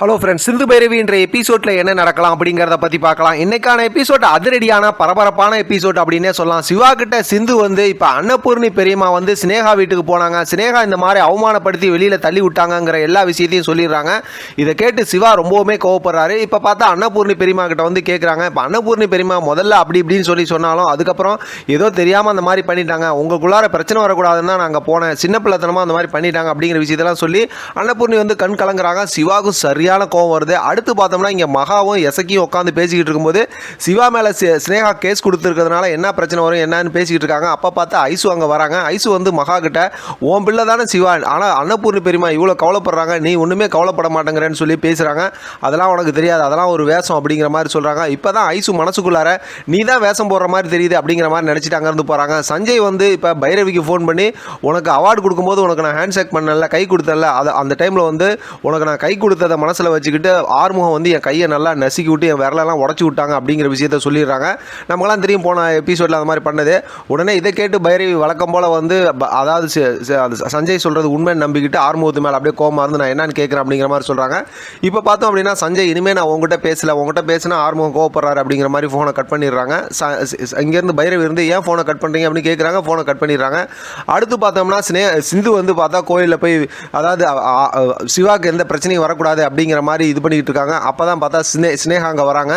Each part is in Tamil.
ஹலோ ஃப்ரெண்ட்ஸ் சிந்து பைரவி என்ற எபிசோட்ல என்ன நடக்கலாம் அப்படிங்கிறத பத்தி பார்க்கலாம். இன்னைக்கான எபிசோட் அதிரடியான பரபரப்பான எபிசோட் அப்படின்னே சொல்லலாம். சிவா கிட்ட சிந்து வந்து இப்போ அன்னபூர்ணி பெரியம்மா வந்து சினேகா வீட்டுக்கு போனாங்க. சினேகா இந்த மாதிரி அவமானப்படுத்தி வெளியில தள்ளி விட்டாங்கங்கிற எல்லா விஷயத்தையும் சொல்லிடுறாங்க. இதை கேட்டு சிவா ரொம்பவுமே கோவப்படுறாரு. இப்போ பார்த்தா அன்னபூர்ணி பெரியம்மா கிட்ட வந்து கேட்குறாங்க இப்போ அன்னபூர்ணி பெரியம்மா முதல்ல அப்படி இப்படின்னு சொல்லி சொன்னாலும் அதுக்கப்புறம் ஏதோ தெரியாமல் அந்த மாதிரி பண்ணிட்டாங்க. உங்களுக்குள்ளார பிரச்சனை வரக்கூடாதுன்னு தான் நாங்கள் போனேன். சின்ன பிள்ளைத்தனமாக அந்த மாதிரி பண்ணிட்டாங்க அப்படிங்கிற விஷயத்தெல்லாம் சொல்லி அன்னபூர்ணி வந்து கண் கலங்குறாங்க. சிவாவுக்கும் சரியான கோவம் வருது. அடுத்து பார்த்தோம்னா இங்கே மகாவும் எசக்கியும் உட்காந்து பேசிக்கிட்டு இருக்கும்போது சிவா மேலே ஸ்னேகா கேஸ் கொடுத்துருக்கிறதுனால என்ன பிரச்சனை வரும் என்னன்னு பேசிக்கிட்டு இருக்காங்க. அப்போ பார்த்தா ஐசு அங்கே வராங்க. ஐசு வந்து மகா கிட்ட உன் பிள்ளை தானே சிவா? ஆனால் அன்னபூர்ணி பெரியமா இவ்வளோ கவலைப்படுறாங்க. நீ ஒன்றுமே கவலைப்பட மாட்டேங்கிறேன்னு சொல்லி பேசுகிறாங்க அதெல்லாம் உனக்கு தெரியாது. அதெல்லாம் ஒரு வேஷம் அப்படிங்கிற மாதிரி சொல்கிறாங்க இப்போ தான் ஐசு மனசுக்குள்ளார நீ தான் வேஷம் போடுற மாதிரி தெரியுது அப்படிங்கிற மாதிரி நினச்சிட்டு அங்கேருந்து போகிறாங்க சஞ்சய் வந்து இப்போ பைரவிக்கு ஃபோன் பண்ணி உனக்கு அவார்டு கொடுக்கும்போது உனக்கு நான் ஹேண்ட் ஷேக் பண்ணல கை கொடுத்தல அது அந்த டைமில் வந்து உனக்கு நான் கை கொடுத்ததை மனசில் வச்சுக்கிட்டு ஆறுமுகம் வந்து என் கையை நல்லா நசுக்கி விட்டு என் விரலெல்லாம் உடச்சி விட்டாங்க அப்படிங்கிற விஷயத்த சொல்லிடுறாங்க. நமக்கெல்லாம் தெரியும் போன எபிசோடில் அந்த மாதிரி பண்ணது. உடனே இதை கேட்டு பைரவி வழக்கம் போல் வந்து ப- அதாவது சஞ்சய் சொல்கிறது உண்மை நம்பிக்கிட்டு ஆறுமுகத்து மேலே அப்படியே கோமா இருந்து நான் என்னன்னு கேட்குறேன் அப்படிங்கிற மாதிரி சொல்கிறாங்க இப்போ பார்த்தோம் அப்படின்னா சஞ்சய் இனிமேல் நான் உங்ககிட்ட பேசல. உங்ககிட்ட பேசினா ஆறுமுகம் கோவப்படுறாரு அப்படிங்கிற மாதிரி ஃபோனை கட் பண்ணிடுறாங்க. ச- சி- இங்கேருந்து பைரவி இருந்து ஏன் ஃபோனை கட் பண்ணுறீங்க அப்படின்னு கேட்குறாங்க ஃபோனை கட் பண்ணிடுறாங்க. அடுத்து பார்த்தோம்னா ஸ்னே சிந்து வந்து பார்த்தா கோயிலில் போய் அதாவது அ- சிவாக்கு எந்த பிரச்சனையும் வரக்கூடாது அப்படிங்கிற மாதிரி இது பண்ணிக்கிட்டு இருக்காங்க. அப்போ தான் பார்த்தா ஸ்னே ஸ்னேகா அங்கே வராங்க.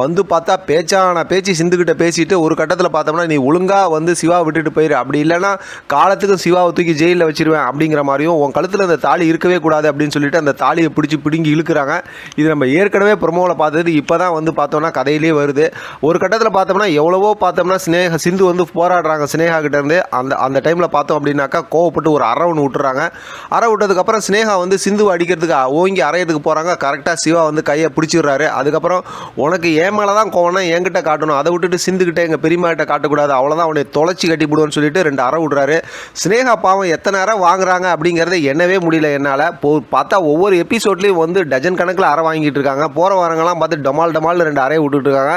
வந்து பார்த்தா பேச்சான பேச்சு சிந்துக்கிட்ட பேசிட்டு ஒரு கட்டத்தில் பார்த்தோம்னா நீ ஒழுங்காக வந்து சிவா விட்டுட்டு போயிரு. அப்படி இல்லைன்னா காலத்துக்கும் சிவாவை தூக்கி ஜெயிலில் வச்சிருவேன் அப்படிங்கிற மாதிரியும் உன் கழுத்தில் அந்த தாலி இருக்கவே கூடாது அப்படின்னு சொல்லிட்டு அந்த தாலியை பிடிச்சி பிடுங்கி இழுக்கிறாங்க. இது நம்ம ஏற்கனவே ப்ரொமோவில் பார்த்தது இப்போ தான் வந்து பார்த்தோம்னா கதையிலே வருது. ஒரு கட்டத்தில் பார்த்தோம்னா எவ்வளவோ பார்த்தோம்னா ஸ்னேக சிந்து வந்து போராடுறாங்க ஸ்னேகா கிட்டேருந்து அந்த அந்த டைமில் பார்த்தோம் அப்படின்னாக்கா கோவப்பட்டு ஒரு அரை ஒன்று விட்டுறாங்க. அரை விட்டதுக்கப்புறம் ஸ்னேகா வந்து சிந்துவை அடிக்கிறதுக்கு ஓங்கி அரையதுக்கு போகிறாங்க கரெக்டாக சிவா வந்து கையை பிடிச்சிடுறாரு. அதுக்கப்புறம் உனக்கு ஏன் மேலே தான் கோவனா என்கிட்ட காட்டணும். அதை விட்டுட்டு சிந்துக்கிட்ட எங்கள் பெரியமாட்ட காட்டக்கூடாது. அவ்வளோதான் அவனை தொலைச்சி கட்டி விடுவோன்னு சொல்லிட்டு ரெண்டு அற விடுறாரு. ஸ்னேகா பாவம் எத்தனை அரை வாங்குறாங்க அப்படிங்கிறத என்னவே முடியல என்னால். போ பார்த்தா ஒவ்வொரு எபிசோட்லேயும் வந்து டஜன் கணக்கில் அறை வாங்கிட்டு இருக்காங்க. போகிற வாரங்கள்லாம் பார்த்து டமால் டமால்னு ரெண்டு அறையை விட்டுட்டு இருக்காங்க.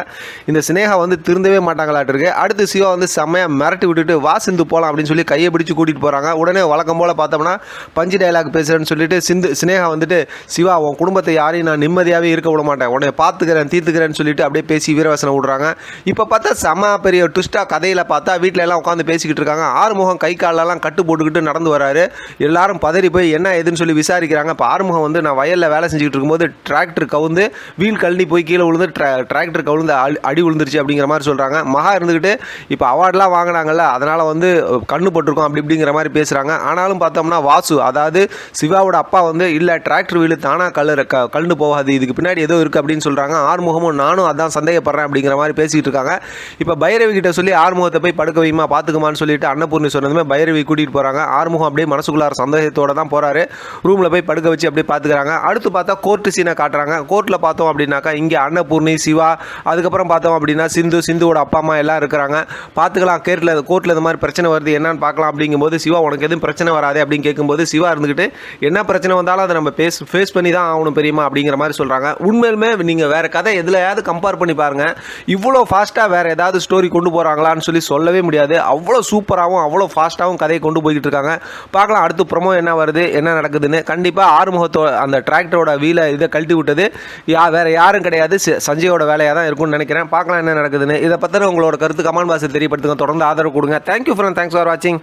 இந்த ஸ்னேகா வந்து திருந்தவே மாட்டாங்களாட்டிருக்கு. அடுத்து சிவா வந்து செம்மையாக மிரட்டி விட்டுட்டு வா சிந்து போகலாம் அப்படின்னு சொல்லி கையை பிடிச்சி கூட்டிகிட்டு போகிறாங்க உடனே வழக்கம் போல் பார்த்தோம்னா பஞ்சு டைலாக் பேசுகிறேன்னு சொல்லிட்டு சிந்து ஸ்னேகா வந்துட்டு சிவா உன் குடும்பத்தை யாரையும் நான் நிம்மதியாகவே இருக்க விட மாட்டேன். உன்னை பார்த்துக்கிறேன் தீர்த்துக்கிறேன்னு சொல்லிட்டு அப்படியே பேசி வீரவசனம் விடுறாங்க. இப்போ பார்த்தா செம பெரிய ட்விஸ்ட்டாக கதையில் பார்த்தா வீட்டில் எல்லாம் உட்காந்து பேசிக்கிட்டு இருக்காங்க. ஆறுமுகம் கை காலெல்லாம் கட்டு போட்டுக்கிட்டு நடந்து வராரு. எல்லாரும் பதறி போய் என்ன ஏதுன்னு சொல்லி விசாரிக்கிறாங்க. இப்போ ஆறுமுகம் வந்து நான் வயலில் வேலை செஞ்சுக்கிட்டு இருக்கும்போது டிராக்டர் கவுந்து வீல் கழனி போய் கீழே விழுந்து டிராக்டர் கவுந்து அடி- அடி விழுந்துருச்சு அப்படிங்கிற மாதிரி சொல்கிறாங்க மகா இருந்துக்கிட்டு இப்போ அவார்ட்லாம் வாங்கினாங்கல்ல அதனால் வந்து கண்ணு போட்டிருக்கோம் அப்படி இப்படிங்கிற மாதிரி பேசுகிறாங்க ஆனாலும் பார்த்தோம்னா வாசு அதாவது சிவாவோட அப்பா வந்து இல்லை டிராக்டர் வீல் தானாக க கல்னு போகாது இதுக்கு பின்னாடி ஏதோ இருக்குது அப்படின்னு சொல்கிறாங்க ஆறுமுகமும் நானும் அதான் சந்தேகப்படுறேன் அப்படிங்கிற மாதிரி பேசிக்கிட்டு இருக்காங்க. இப்போ பைரவி கிட்ட சொல்லி ஆறுமுகத்தை போய் படுக்க வைமா பார்த்துக்குமான்னு சொல்லிட்டு அன்னபூர்ணி சொன்னதுமே பைரவி கூட்டிகிட்டு போகிறாங்க ஆறுமுகம் அப்படியே மனசுக்குள்ளார சந்தேகத்தோட தான் போகிறாரு ரூமில் போய் படுக்க வச்சு அப்படியே பார்த்துக்கிறாங்க அடுத்து பார்த்தா கோர்ட்டு சீனை காட்டுறாங்க. கோர்ட்டில் பார்த்தோம் அப்படின்னாக்கா இங்கே அன்னபூர்ணி சிவா அதுக்கப்புறம் பார்த்தோம் அப்படின்னா சிந்து சிந்துவோட அப்பா அம்மா எல்லாம் இருக்கிறாங்க. பார்த்துக்கலாம் கேட்டில் கோர்ட்டில் இந்த மாதிரி பிரச்சனை வருது என்னன்னு பார்க்கலாம் அப்படிங்கும்போது சிவா உனக்கு எதுவும் பிரச்சனை வராது அப்படின்னு கேட்கும்போது சிவா இருந்துக்கிட்டு என்ன பிரச்சனை வந்தாலும் அதை நம்ம பேஸ் ஃபேஸ் பண்ணி தான் ஆகணும். பெரியமா அப்படிங்கிற மாதிரி சொல்கிறாங்க உண்மையிலுமே நீங்கள் வேறு கதை எதுலையாவது கம்பேர் பண்ணி பாருங்கள் இவ்வளோ ஃபாஸ்ட்டாக வேறு ஏதாவது ஸ்டோரி கொண்டு போகிறாங்களான்னு சொல்லி சொல்லவே முடியாது. அவ்வளோ சூப்பராகவும் அவ்வளோ ஃபாஸ்ட்டாகவும் கதையை கொண்டு போய்கிட்டு இருக்காங்க. பார்க்கலாம் அடுத்து ப்ரமோ என்ன வருது என்ன நடக்குதுன்னு. கண்டிப்பாக ஆறுமுகத்தோ அந்த டிராக்டரோட வீலை இதை கழட்டி விட்டது. யா வேறு யாரும் கிடையாது. சஞ்சயோட வேலையாக தான் இருக்கும்னு நினைக்கிறேன். பார்க்கலாம் என்ன நடக்குதுன்னு. இதை பற்றின உங்களோட கருத்து கமெண்ட் பாக்ஸில் தெரியப்படுத்துங்க. தொடர்ந்து ஆதரவு கொடுங்க. தேங்க்யூ ஃப்ரெண்ட் தேங்க்ஸ் ஃபார் வாட்சிங்